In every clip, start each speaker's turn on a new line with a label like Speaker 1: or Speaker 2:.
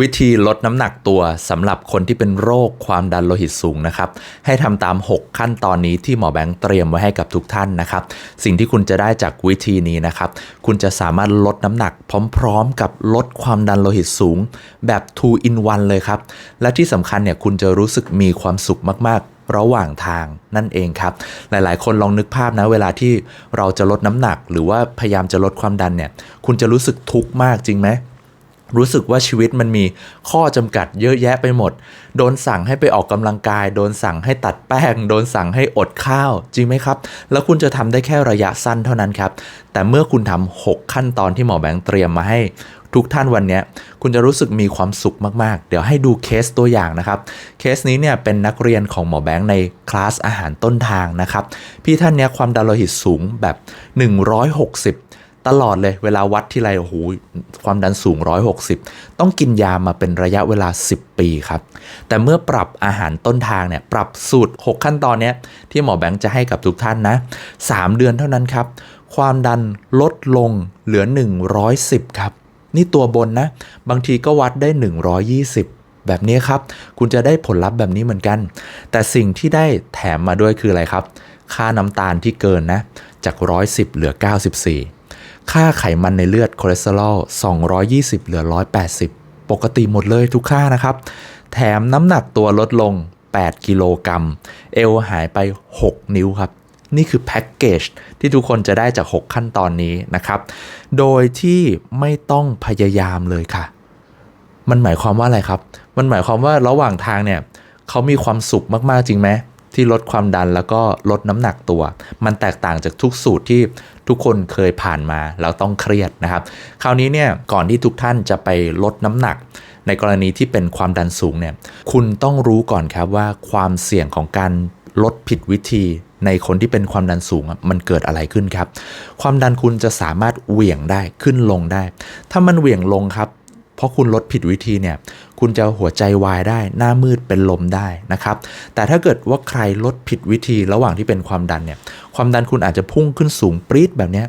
Speaker 1: วิธีลดน้ำหนักตัวสำหรับคนที่เป็นโรคความดันโลหิตสูงนะครับให้ทำตาม 6 ขั้นตอนนี้ที่หมอแบงค์เตรียมไว้ให้กับทุกท่านนะครับ สิ่งที่คุณจะได้จากวิธีนี้นะครับ คุณจะสามารถลดน้ำหนักพร้อมๆ กับลดความดันโลหิตสูง แบบ 2 in 1 เลยครับ และที่สำคัญเนี่ยคุณจะรู้สึกมีความสุขมากๆระหว่างทางนั่นเองครับ หลายๆ คนลองนึกภาพนะ เวลาที่เราจะลดน้ำหนัก หรือว่าพยายามจะลดความดันเนี่ย คุณจะรู้สึกทุกข์มากจริงไหม รู้สึกว่าชีวิตมันมีข้อจำกัดเยอะแยะไปหมด โดนสั่งให้ไปออกกำลังกาย โดนสั่งให้ตัดแป้ง โดนสั่งให้อดข้าว จริงไหมครับ แล้วคุณจะทำได้แค่ระยะสั้นเท่านั้นครับ แต่เมื่อคุณทำ6ขั้นตอนที่หมอแบงค์เตรียมมาให้ทุกท่านวันนี้คุณจะรู้สึกมีความสุขมาก ๆ เดี๋ยวให้ดูเคสตัวอย่างนะครับ เคสนี้เนี่ยเป็นนักเรียนของหมอแบงค์ในคลาสอาหารต้นทางนะครับ พี่ท่านเนี้ยความดันโลหิตสูงแบบ 160 ตลอดเลยเวลาวัดที่ไรโอ้โหความดันสูง 160 ต้องกินยามาเป็นระยะเวลา 10 ปีครับ แต่เมื่อปรับอาหารต้นทางเนี่ยปรับสูตร 6 ขั้นตอนเนี้ยที่หมอแบงค์จะให้กับทุกท่านนะ 3 เดือนเท่านั้นครับ ความดันลดลงเหลือ 110 ครับ นี่ตัวบนนะ บางทีก็วัดได้ 120แบบนี้ครับ คุณจะได้ผลลัพธ์แบบนี้เหมือนกัน แต่สิ่งที่ได้แถมมาด้วยคืออะไรครับ ค่าน้ำตาลที่เกินนะ จาก 110 เหลือ 94 ค่าไขมันในเลือดคอเลสเตอรอล 220 เหลือ 180 ปกติหมดเลยทุกค่านะครับ แถมน้ำหนักตัวลดลง 8 กิโลกรัม เอวหายไป 6 นิ้วครับ นี่คือแพ็กเกจที่ทุกคนจะได้จาก 6 ขั้นตอนนี้นะครับ โดยที่ไม่ต้องพยายามเลยค่ะ มันหมายความว่าอะไรครับ มันหมายความว่าระหว่างทางเนี่ยเขามีความสุขมากๆจริงไหม ที่ลดความดันแล้วก็ลดน้ำหนักตัว มันแตกต่างจากทุกสูตรที่ทุกคนเคยผ่านมาแล้วต้องเครียดนะครับ คราวนี้เนี่ยก่อนที่ทุกท่านจะไปลดน้ำหนัก ในกรณีที่เป็นความดันสูงเนี่ยคุณต้องรู้ก่อนครับว่าความเสี่ยงของการลดผิดวิธีในคนที่เป็นความดันสูงมันเกิดอะไรขึ้นครับ ความดันคุณจะสามารถเหวี่ยงได้ขึ้นลงได้ ถ้ามันเหวี่ยงลงครับ เพราะคุณลดผิดวิธีเนี่ยคุณจะหัวใจวายได้หน้ามืดเป็นลมได้นะครับ แต่ถ้าเกิดว่าใครลดผิดวิธีระหว่างที่เป็นความดันเนี่ยความดันคุณอาจจะพุ่งขึ้นสูงปรี๊ดแบบนี้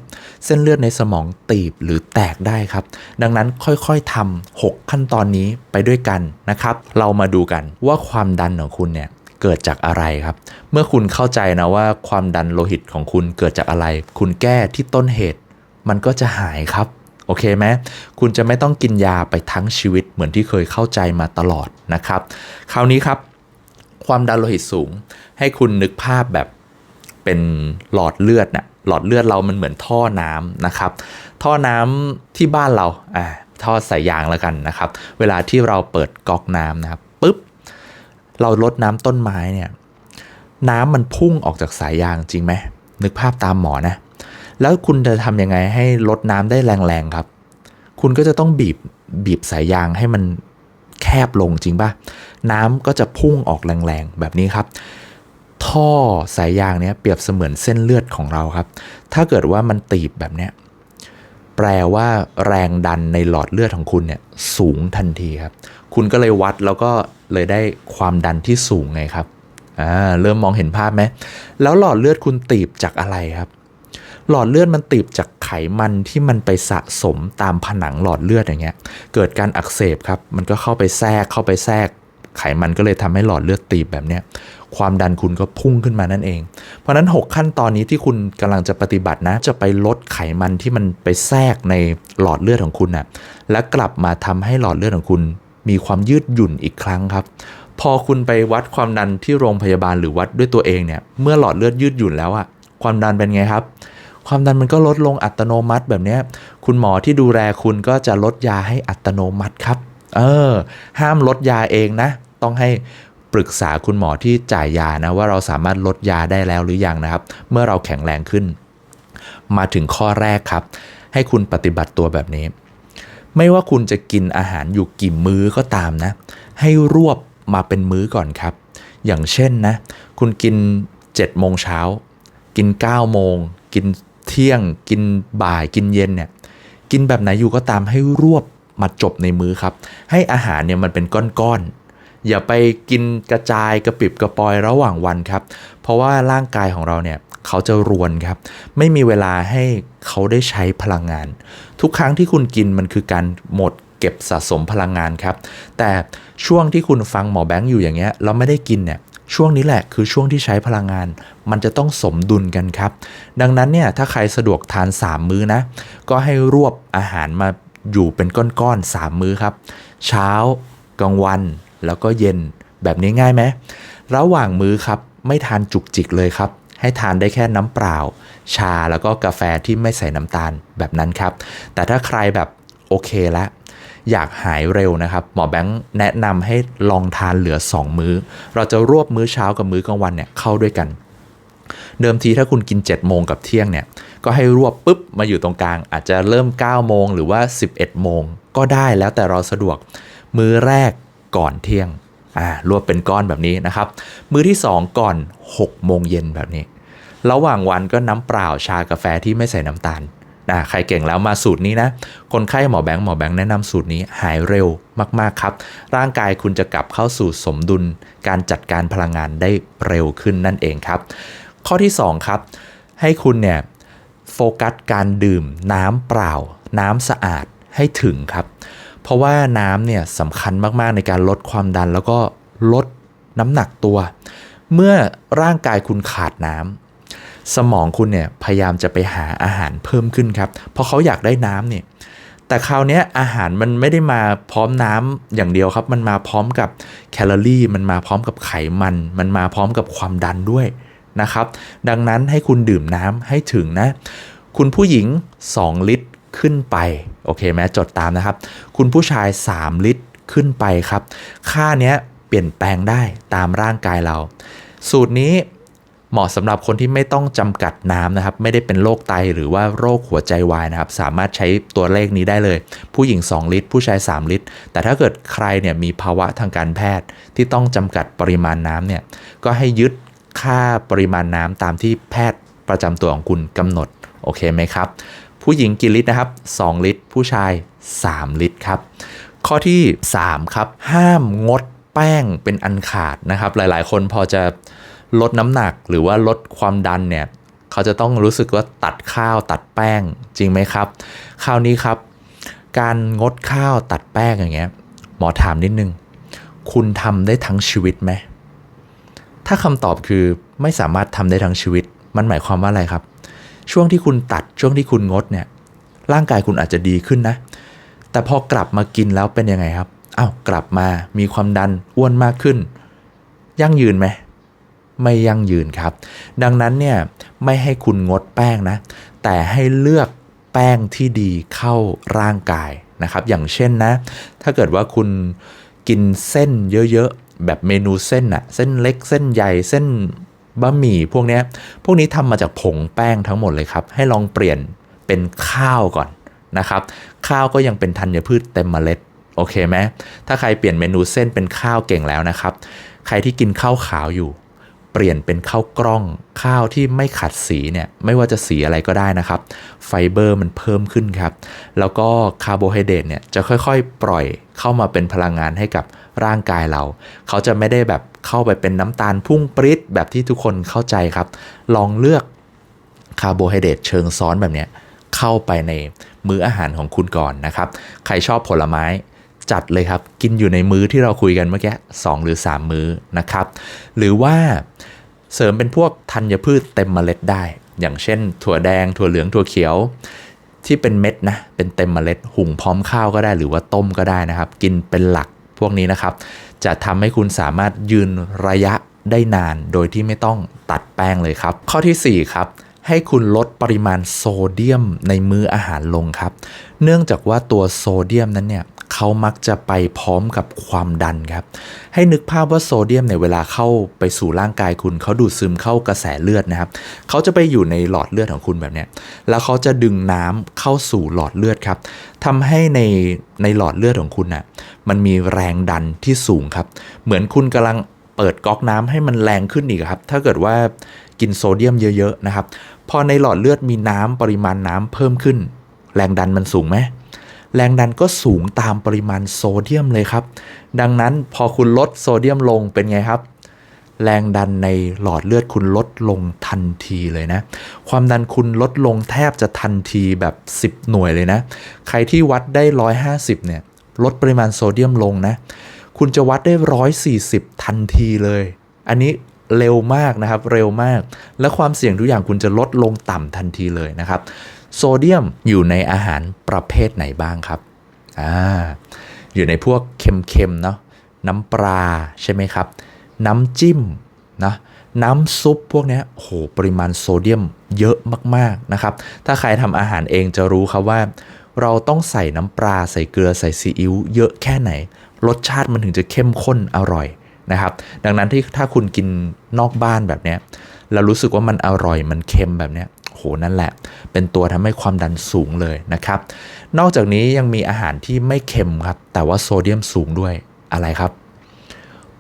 Speaker 1: เส้นเลือดในสมองตีบหรือแตกได้ครับ ดังนั้นค่อยๆทำ6ขั้นตอนนี้ไปด้วยกันนะครับ เรามาดูกันว่าความดันของคุณเนี่ยเกิดจากอะไรครับ เมื่อคุณเข้าใจนะว่าความดันโลหิตของคุณเกิดจากอะไร คุณแก้ที่ต้นเหตุ มันก็จะหายครับ โอเคไหมคุณจะไม่ต้องกินยาไปทั้งชีวิตเหมือนที่เคยเข้าใจมาตลอดนะครับ คราวนี้ครับ ความดันโลหิตสูง ให้คุณนึกภาพแบบเป็นหลอดเลือดนะ่ะหลอดเลือดเรามันเหมือนท่อน้ำนะครับ ท่อน้ำที่บ้านเราอ่าท่อสายยางแล้วกันนะครับ เวลาที่เราเปิดก๊อกน้ำนะครับปุ๊บเราลดน้ำต้นไม้เนี่ยน้ำมันพุ่งออกจากสายยางจริงไหมนึกภาพตามหมอนะ แล้วคุณจะทำยังไงให้ลดน้ำได้แรงๆครับ คุณก็จะต้องบีบบีบสายยางให้มันแคบลงจริงป่ะน้ำก็จะพุ่งออกแรงๆแบบนี้ครับ ท่อสายยางเนี้ยเปรียบเสมือนเส้นเลือดของเราครับ ถ้าเกิดว่ามันตีบแบบเนี้ยแปลว่าแรงดันในหลอดเลือดของคุณเนี่ยสูงทันทีครับ คุณก็เลยวัดแล้วก็เลยได้ความดันที่สูงไงครับอ่าเริ่มมองเห็นภาพไหมแล้วหลอดเลือดคุณตีบจากอะไรครับ หลอดเลือดมันตีบจากไขมันที่มันไปสะสมตามผนังหลอดเลือดอย่างเงี้ย เกิดการอักเสบครับ มันก็เข้าไปแทรกเข้าไปแทรก ไขมันก็เลยทำให้หลอดเลือดตีบแบบเนี้ย ความดันคุณก็พุ่งขึ้นมานั่นเอง เพราะนั้น 6 ขั้นตอนนี้ที่คุณกำลังจะปฏิบัตินะ จะไปลดไขมันที่มันไปแทรกในหลอดเลือดของคุณนะ่ะ และกลับมาทำให้หลอดเลือดของคุณ มีความยืดหยุ่นอีกครั้งครับพอคุณไปวัดความดันที่โรงพยาบาลหรือวัดด้วยตัวเองเนี่ย เมื่อหลอดเลือดยืดหยุ่นแล้วอะความดันเป็นไงครับ ความดันมันก็ลดลงอัตโนมัติแบบนี้คุณหมอที่ดูแลคุณก็จะลดยาให้อัตโนมัติครับ เออ ห้ามลดยาเองนะ ต้องให้ปรึกษาคุณหมอที่จ่ายยานะว่าเราสามารถลดยาได้แล้วหรือยังนะครับ เมื่อเราแข็งแรงขึ้น มาถึงข้อแรกครับ ให้คุณปฏิบัติตัวแบบนี้ ไม่ว่าคุณจะกินอาหารอยู่กี่มื้อก็ตามนะ ให้รวบมาเป็นมื้อก่อนครับ อย่างเช่นนะ คุณกิน7โมงเช้า กิน9โมง กิน เที่ยง กินบ่ายกินเย็นเนี่ยกินแบบไหนอยู่ก็ตามให้รวบมาจบในมื้อครับ ให้อาหารเนี่ยมันเป็นก้อนๆอย่าไปกินกระจายกระปิบกระปอยระหว่างวันครับ เพราะว่าร่างกายของเราเนี่ยเขาจะรวนครับ ไม่มีเวลาให้เขาได้ใช้พลังงาน ทุกครั้งที่คุณกินมันคือการหมดเก็บสะสมพลังงานครับ แต่ช่วงที่คุณฟังหมอแบงค์อยู่อย่างเงี้ยเราไม่ได้กินเนี่ย ช่วงนี้แหละคือช่วงที่ใช้พลังงาน มันจะต้องสมดุลกันครับ ดังนั้นเนี่ยถ้าใครสะดวกทาน 3 มื้อนะ ก็ให้รวบอาหารมาอยู่เป็นก้อนๆ3มื้อครับ เช้ากลางวันแล้วก็เย็นแบบนี้ง่ายไหมระหว่างมื้อครับไม่ทานจุกจิกเลยครับ ให้ทานได้แค่น้ำเปล่า ชาแล้วก็กาแฟที่ไม่ใส่น้ำตาลแบบนั้นครับ แต่ถ้าใครแบบโอเคแล้ว อยากหายเร็วนะครับ หมอแบงค์แนะนำให้ลองทานเหลือ 2 มื้อ เราจะรวบมื้อเช้ากับมื้อกลางวันเนี่ยเข้าด้วยกัน เดิมทีถ้าคุณกิน7โมงกับเที่ยงเนี่ยก็ให้รวบปุ๊บมาอยู่ตรงกลาง อาจจะเริ่ม 9 โมงหรือว่า 11 โมงก็ได้แล้วแต่เราสะดวก มื้อแรกก่อนเที่ยงอ่ารวบเป็นก้อนแบบนี้นะครับ มื้อที่ 2 ก่อน 6 โมงเย็นแบบนี้ ระหว่างวันก็น้ำเปล่าชากาแฟที่ไม่ใส่น้ำตาล นะใครเก่งแล้วมาสูตรนี้นะ คนไข้หมอแบงค์หมอแบงค์แนะนำสูตรนี้หายเร็วมากๆครับ ร่างกายคุณจะกลับเข้าสู่สมดุล การจัดการพลังงานได้เร็วขึ้นนั่นเองครับ ข้อที่ 2 ครับ ให้คุณเนี่ยโฟกัสการดื่มน้ำเปล่า น้ำสะอาดให้ถึงครับ เพราะว่าน้ำเนี่ยสำคัญมากๆในการลดความดันแล้วก็ลดน้ำหนักตัว เมื่อร่างกายคุณขาดน้ำ สมองคุณเนี่ยพยายามจะไปหาอาหารเพิ่มขึ้นครับ เพราะเขาอยากได้น้ำเนี่ยแต่คราวนี้อาหารมันไม่ได้มาพร้อมน้ำอย่างเดียวครับ มันมาพร้อมกับแคลอรี่ มันมาพร้อมกับไขมัน มันมาพร้อมกับความดันด้วยนะครับ ดังนั้นให้คุณดื่มน้ำให้ถึงนะ คุณผู้หญิง 2 ลิตรขึ้นไป โอเคไหมจดตามนะครับ คุณผู้ชาย 3 ลิตรขึ้นไปครับ ค่าเนี้ยเปลี่ยนแปลงได้ตามร่างกายเรา สูตรนี้ เหมาะสำหรับคนที่ไม่ต้องจำกัดน้ำนะครับ ไม่ได้เป็นโรคไตหรือว่าโรคหัวใจวายนะครับ สามารถใช้ตัวเลขนี้ได้เลย ผู้หญิง 2 ลิตร ผู้ชาย 3 ลิตร แต่ถ้าเกิดใครเนี่ยมีภาวะทางการแพทย์ที่ต้องจำกัดปริมาณน้ำเนี่ยก็ให้ยึดค่าปริมาณน้ำตามที่แพทย์ประจำตัวของคุณกำหนดโอเคไหมครับ ผู้หญิงกี่ลิตรนะครับ 2 ลิตร ผู้ชาย 3 ลิตรครับ ข้อที่ 3 ครับ ห้ามงดแป้งเป็นอันขาดนะครับ หลายๆ คนพอจะ ลดน้ำหนักหรือว่าลดความดันเนี่ยเขาจะต้องรู้สึกว่าตัดข้าวตัดแป้งจริงไหมครับ คราวนี้ครับ การงดข้าวตัดแป้งอย่างเงี้ยหมอถามนิดนึง คุณทำได้ทั้งชีวิตไหมถ้าคำตอบคือไม่สามารถทำได้ทั้งชีวิต มันหมายความว่าอะไรครับ ช่วงที่คุณตัดช่วงที่คุณงดเนี่ยร่างกายคุณอาจจะดีขึ้นนะ แต่พอกลับมากินแล้วเป็นยังไงครับอ้าวกลับมามีความดันอ้วนมากขึ้น ยั่งยืนไหม ไม่ยั่งยืนครับ ดังนั้นเนี่ยไม่ให้คุณงดแป้งนะ แต่ให้เลือกแป้งที่ดีเข้าร่างกายนะครับ อย่างเช่นนะ ถ้าเกิดว่าคุณกินเส้นเยอะๆ แบบเมนูเส้นอะเส้นเล็กเส้นใหญ่เส้นบะหมี่พวกนี้พวกนี้ทำมาจากผงแป้งทั้งหมดเลยครับ ให้ลองเปลี่ยนเป็นข้าวก่อนนะครับ ข้าวก็ยังเป็นธัญพืชเต็มเมล็ดโอเคไหมถ้าใครเปลี่ยนเมนูเส้นเป็นข้าวเก่งแล้วนะครับ ใครที่กินข้าวขาวอยู่ เปลี่ยนเป็นข้าวกล้องข้าวที่ไม่ขัดสีเนี่ยไม่ว่าจะสีอะไรก็ได้นะครับ ไฟเบอร์มันเพิ่มขึ้นครับ แล้วก็คาร์โบไฮเดรตเนี่ยจะค่อยๆ ปล่อยเข้ามาเป็นพลังงานให้กับร่างกายเรา เขาจะไม่ได้แบบเข้าไปเป็นน้ำตาลพุ่งปริ๊ดแบบที่ทุกคนเข้าใจครับ ลองเลือกคาร์โบไฮเดรตเชิงซ้อนแบบเนี้ยเข้าไปในมื้ออาหารของคุณก่อนนะครับ ใครชอบผลไม้ จัดเลยครับ กินอยู่ในมื้อที่เราคุยกันเมื่อกี้2หรือ 3 มื้อนะครับ หรือว่าเสริมเป็นพวกธัญพืชเต็มเมล็ดได้ อย่างเช่น ถั่วแดง ถั่วเหลือง ถั่วเขียว ที่เป็นเม็ดนะ เป็นเต็มเมล็ด หุงพร้อมข้าวก็ได้ หรือว่าต้มก็ได้นะครับ กินเป็นหลักพวกนี้นะครับ จะทำให้คุณสามารถยืนระยะได้นานโดยที่ไม่ต้องตัดแป้งเลยครับ ข้อทีสี่ 4 ครับ ให้คุณลดปริมาณโซเดียมในมื้ออาหารลงครับ เนื่องจากว่าตัวโซเดียมนั้นเนี่ย เขามักจะไปพร้อมกับความดันครับ ให้นึกภาพว่าโซเดียมในยเวลาเข้าไปสู่ร่างกายคุณเขาดูดซึมเข้ากระแสเลือดนะครับเขาจะไปอยู่ในหลอดเลือดของคุณแบบเนี้ยแล้วเขาจะดึงน้ำเข้าสู่หลอดเลือดครับทำให้ในในหลอดเลือดของคุณน่ะมันมีแรงดันที่สูงครับ เหมือนคุณกำลังเปิดก๊อกน้ำให้มันแรงขึ้นอีกครับ ถ้าเกิดว่ากินโซเดียมเยอะๆนะครับ พอในหลอดเลือดมีน้ำปริมาณน้ำเพิ่มขึ้น แรงดันมันสูงไหม แรงดันก็สูงตามปริมาณโซเดียมเลยครับ ดังนั้นพอคุณลดโซเดียมลงเป็นไงครับ แรงดันในหลอดเลือดคุณลดลงทันทีเลยนะ ความดันคุณลดลงแทบจะทันทีแบบ 10 หน่วยเลยนะ ใครที่วัดได้ 150 เนี่ย ลดปริมาณโซเดียมลงนะ คุณจะวัดได้ 140 ทันทีเลย อันนี้เร็วมากนะครับ เร็วมาก และความเสี่ยงทุกอย่างคุณจะลดลงต่ำทันทีเลยนะครับ โซเดียมอยู่ในอาหารประเภทไหนบ้างครับอ่าอยู่ในพวกเค็มๆเนาะน้ำปลาใช่ไหมครับ น้ำจิ้มนะน้ำซุปพวกนี้โหปริมาณโซเดียมเยอะมากๆนะครับ ถ้าใครทำอาหารเองจะรู้ครับว่า เราต้องใส่น้ำปลาใส่เกลือใส่ซีอิ๊วเยอะแค่ไหน รสชาติมันถึงจะเข้มข้นอร่อยนะครับ ดังนั้นที่ถ้าคุณกินนอกบ้านแบบนี้แล้วรู้สึกว่ามันอร่อยมันเค็มแบบนี้ โหนั่นแหละ เป็นตัวทำให้ความดันสูงเลยนะครับ นอกจากนี้ยังมีอาหารที่ไม่เค็มครับ แต่ว่าโซเดียมสูงด้วยอะไรครับ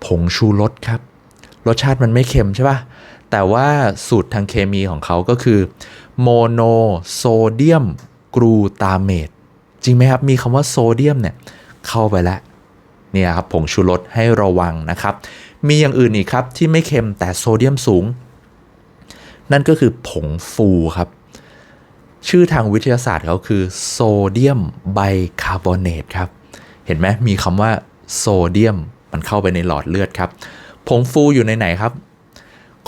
Speaker 1: ผงชูรสครับ รสชาติมันไม่เค็มใช่ป่ะแต่ว่าสูตรทางเคมีของเขาก็คือโมโนโซเดียมกรูตาเมตจริงไหมครับ มีคำว่าโซเดียมเนี่ยเข้าไปแล้วเนี่ยครับผงชูรสให้ระวังนะครับ มีอย่างอื่นอีกครับที่ไม่เค็มแต่โซเดียมสูง นั่นก็คือผงฟูครับ ชื่อทางวิทยาศาสตร์เขาคือโซเดียมไบคาร์บอเนตครับ เห็นไหมมีคำว่าโซเดียมมันเข้าไปในหลอดเลือดครับ ผงฟูอยู่ในไหนครับ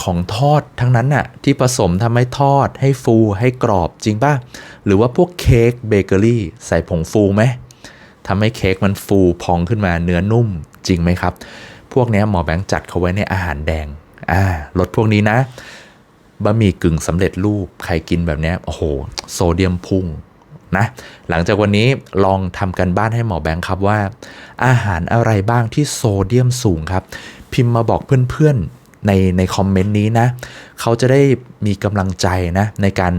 Speaker 1: ของทอดทั้งนั้นน่ะที่ผสมทำให้ทอดให้ฟูให้กรอบจริงป่ะ หรือว่าพวกเค้กเบเกอรี่ใส่ผงฟูไหมทำให้เค้กมันฟูพองขึ้นมาเนื้อนุ่มจริงไหมครับ พวกนี้หมอแบงค์จัดเขาไว้ในอาหารแดงอ่ารสพวกนี้นะ บะหมี่กึ่งสำเร็จรูปใครกินแบบนี้โอ้โห โซเดียมพุ่งนะหลังจากวันนี้ลองทำกันบ้านให้หมอแบงค์ครับว่า อาหารอะไรบ้างที่โซเดียมสูงครับ พิมพ์มาบอกเพื่อนๆในในคอมเมนต์นี้นะ เขาจะได้มีกำลังใจนะ ในการ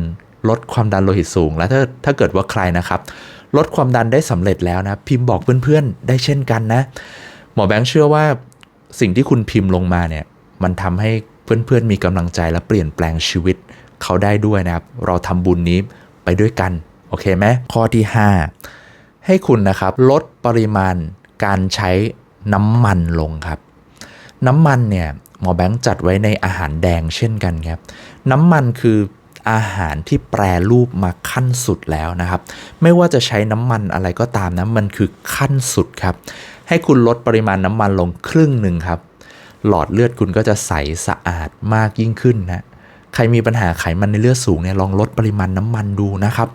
Speaker 1: ลดความดันโลหิตสูง และถ้าถ้าเกิดว่าใครนะครับ ลดความดันได้สำเร็จแล้วนะ พิมพ์บอกเพื่อนๆได้เช่นกันนะ หมอแบงค์เชื่อว่าสิ่งที่คุณพิมพ์ลงมาเนี่ยมันทำให้ เพื่อนๆมีกำลังใจและเปลี่ยนแปลงชีวิตเขาได้ด้วยนะครับ เราทำบุญนี้ไปด้วยกัน โอเคไหมข้อที่ 5 ให้คุณนะครับลดปริมาณการใช้น้ำมันลงครับ น้ำมันเนี่ยหมอแบงค์จัดไว้ในอาหารแดงเช่นกันครับ น้ำมันคืออาหารที่แปรรูปมาขั้นสุดแล้วนะครับ ไม่ว่าจะใช้น้ำมันอะไรก็ตามนะมันคือขั้นสุดครับ ให้คุณลดปริมาณน้ำมันลงครึ่งหนึ่งครับ หลอดเลือดคุณก็จะใสสะอาดมากยิ่งขึ้นนะใครมีปัญหาไขมันในเลือดสูงเนี่ยลองลดปริมาณน้ำมันดูนะครับ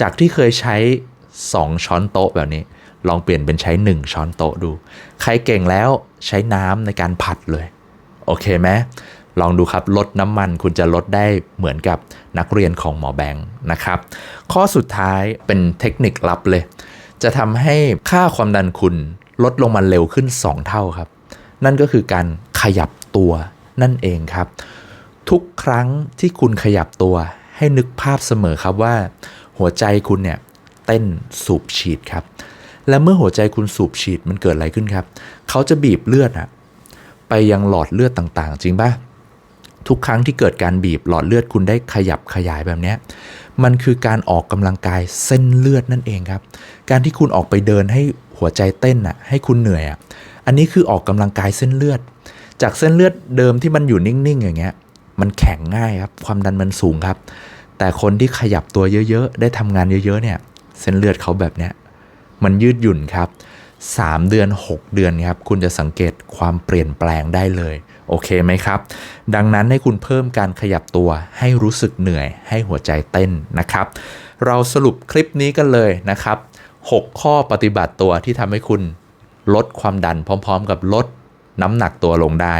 Speaker 1: จากที่เคยใช้ 2 ช้อนโต๊ะแบบนี้ ลองเปลี่ยนเป็นใช้ 1 ช้อนโต๊ะดู ใครเก่งแล้วใช้น้ำในการผัดเลย โอเคไหมลองดูครับลดน้ำมันคุณจะลดได้เหมือนกับนักเรียนของหมอแบงค์นะครับ ข้อสุดท้ายเป็นเทคนิคลับเลย จะทำให้ค่าความดันคุณลดลงมาเร็วขึ้น 2 เท่าครับ นั่นก็คือการ ยับตัวนั่นเองครับ ทุกครั้งที่คุณขยับตัวให้นึกภาพเสมอครับว่า หัวใจคุณเนี่ยเต้นสูบฉีดครับ และเมื่อหัวใจคุณสูบฉีดมันเกิดอะไรขึ้นครับ เขาจะบีบเลือดอะไปยังหลอดเลือดต่างๆ จริงปะทุกครั้งที่เกิดการบีบหลอดเลือดคุณได้ขยับขยายแบบนี้มันคือการออกกำลังกายเส้นเลือดนั่นเองครับ การที่คุณออกไปเดินให้หัวใจเต้นอะให้คุณเหนื่อยอะอันนี้คือออกกำลังกายเส้นเลือด จากเส้นเลือดเดิมที่มันอยู่นิ่งๆอย่างเงี้ย มันแข็งง่ายครับ ความดันมันสูงครับ แต่คนที่ขยับตัวเยอะๆ ได้ทำงานเยอะๆ เนี่ย เส้นเลือดเขาแบบเนี้ย มันยืดหยุ่นครับ 3 เดือน 6 เดือนครับ คุณจะสังเกตความเปลี่ยนแปลงได้เลย โอเคไหมครับ ดังนั้นให้คุณเพิ่มการขยับตัวให้รู้สึกเหนื่อย ให้หัวใจเต้นนะครับ เราสรุปคลิปนี้กันเลยนะครับ 6 ข้อปฏิบัติตัวที่ทำให้คุณลดความดันพร้อม ๆ กับลด น้ำหนักตัวลงได้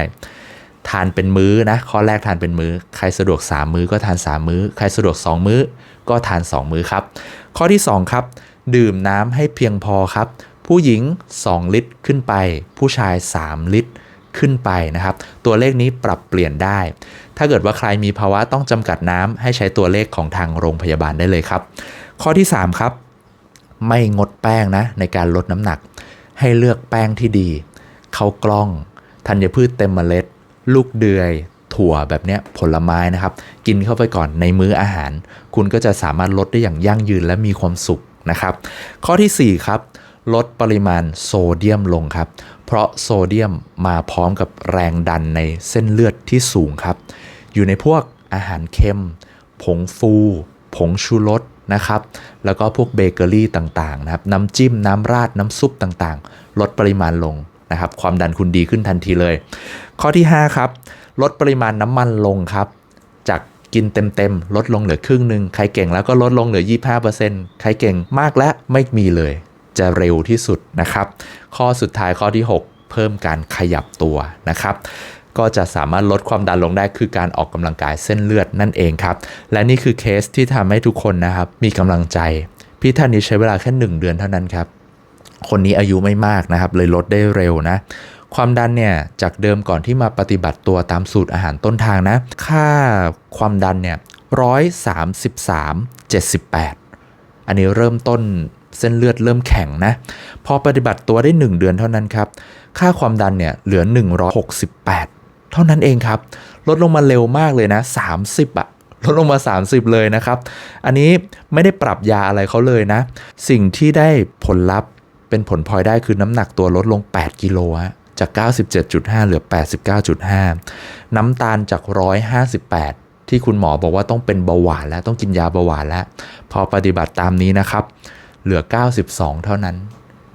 Speaker 1: ทานเป็นมื้อนะข้อแรกทานเป็นมื้อ ใครสะดวก 3 มื้อก็ทาน 3 มื้อ ใครสะดวก 2 มื้อก็ทาน 2 มื้อครับ ข้อที่ 2 ครับ ดื่มน้ำให้เพียงพอครับ ผู้หญิง 2 ลิตรขึ้นไป ผู้ชาย 3 ลิตรขึ้นไปนะครับ ตัวเลขนี้ปรับเปลี่ยนได้ ถ้าเกิดว่าใครมีภาวะต้องจำกัดน้ำให้ใช้ตัวเลขของทางโรงพยาบาลได้เลยครับ ข้อที่ 3 ครับ ไม่งดแป้งนะในการลดน้ำหนัก ให้เลือกแป้งที่ดี ข้าวกล้องธัญพืชเต็มเมล็ด ลูกเดือยถั่วแบบเนี้ยผลไม้นะครับ กินเข้าไปก่อนในมื้ออาหาร คุณก็จะสามารถลดได้อย่างยั่งยืนและมีความสุขนะครับ ข้อทีสี่ 4 ครับ ลดปริมาณโซเดียมลงครับ เพราะโซเดียมมาพร้อมกับแรงดันในเส้นเลือดที่สูงครับ อยู่ในพวกอาหารเค็ม ผงฟู ผงชูรสนะครับ แล้วก็พวกเบเกอรี่ต่างๆนะครับ น้ำจิ้ม น้ำราด น้ำซุปต่างๆ ลดปริมาณลง นะครับความดันคุณดีขึ้นทันทีเลย ข้อที่ 5 ครับ ลดปริมาณน้ำมันลงครับ จากกินเต็มๆ ลดลงเหลือครึ่งหนึ่งใครเก่งแล้วก็ลดลงเหลือ 25%ใครเก่งมากและไม่มีเลย จะเร็วที่สุดนะครับ ข้อสุดท้ายข้อที่ 6 เพิ่มการขยับตัวนะครับก็จะสามารถลดความดันลงได้คือการออกกำลังกายเส้นเลือดนั่นเองครับ และนี่คือเคสที่ทำให้ทุกคนนะครับมีกำลังใจ พี่ท่านนี้ใช้เวลาแค่ 1 เดือนเท่านั้นครับ คนนี้อายุไม่มากนะครับ เลยลดได้เร็วนะ ความดันเนี่ยจากเดิมก่อนที่มาปฏิบัติตัวตามสูตรอาหารต้นทางนะ ค่าความดันเนี่ยร้อยสามสิบสามเจ็ดสิบแปดอันนี้เริ่มต้นเส้นเลือดเริ่มแข็งนะ พอปฏิบัติตัวได้ 1 เดือนเท่านั้นครับ ค่าความดันเนี่ยเหลือ 168 เท่านั้นเองครับ ลดลงมาเร็วมากเลยนะ 30อะลดลงมา 30 เลยนะครับ อันนี้ไม่ได้ปรับยาอะไรเขาเลยนะ สิ่งที่ได้ผลลัพธ์ เป็นผลพลอยได้คือน้ำหนักตัวลดลง 8 กิโลฮะจาก 97.5 เหลือ 89.5 น้ำตาลจาก 158 ที่คุณหมอบอกว่าต้องเป็นเบาหวานแล้วต้องกินยาเบาหวานแล้ว พอปฏิบัติตามนี้นะครับ เหลือ 92 เท่านั้น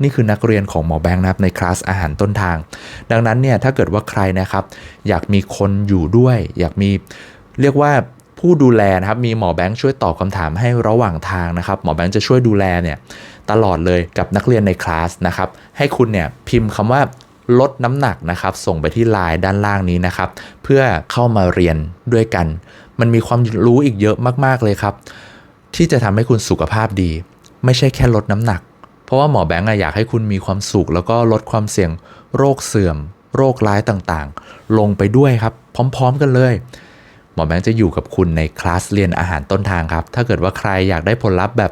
Speaker 1: นี่คือนักเรียนของหมอแบงค์นะครับในคลาสอาหารต้นทาง ดังนั้นเนี่ยถ้าเกิดว่าใครนะครับ อยากมีคนอยู่ด้วย อยากมีเรียกว่า ผู้ดูแลนะครับมีหมอแบงค์ช่วยตอบคำถามให้ระหว่างทางนะครับ หมอแบงค์จะช่วยดูแลเนี่ยตลอดเลยกับนักเรียนในคลาสนะครับ ให้คุณเนี่ยพิมพ์คำว่าลดน้ำหนักนะครับ ส่งไปที่ไลน์ด้านล่างนี้นะครับ เพื่อเข้ามาเรียนด้วยกัน มันมีความรู้อีกเยอะมากๆเลยครับ ที่จะทำให้คุณสุขภาพดี ไม่ใช่แค่ลดน้ำหนัก เพราะว่าหมอแบงค์อะอยากให้คุณมีความสุข แล้วก็ลดความเสี่ยงโรคเสื่อม โรคร้ายต่างๆ ลงไปด้วยครับ พร้อม ๆ กันเลย หมอแบงค์จะอยู่กับคุณในคลาสเรียนอาหารต้นทางครับ ถ้าเกิดว่าใครอยากได้ผลลัพธ์แบบ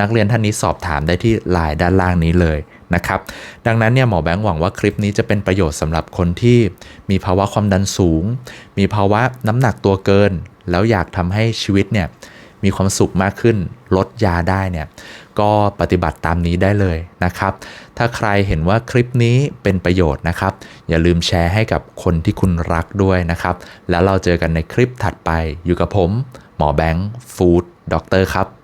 Speaker 1: นักเรียนท่านนี้สอบถามได้ที่ไลน์ด้านล่างนี้เลยนะครับ ดังนั้นเนี่ยหมอแบงค์หวังว่าคลิปนี้จะเป็นประโยชน์สำหรับคนที่มีภาวะความดันสูง มีภาวะน้ำหนักตัวเกิน แล้วอยากทำให้ชีวิตเนี่ยมีความสุขมากขึ้นลดยาได้เนี่ย ก็ปฏิบัติตามนี้ได้เลยนะครับ ถ้าใครเห็นว่าคลิปนี้เป็นประโยชน์นะครับ อย่าลืมแชร์ให้กับคนที่คุณรักด้วยนะครับ แล้วเราเจอกันในคลิปถัดไปอยู่กับผม หมอแบงค์ฟู้ดด็อกเตอร์ครับ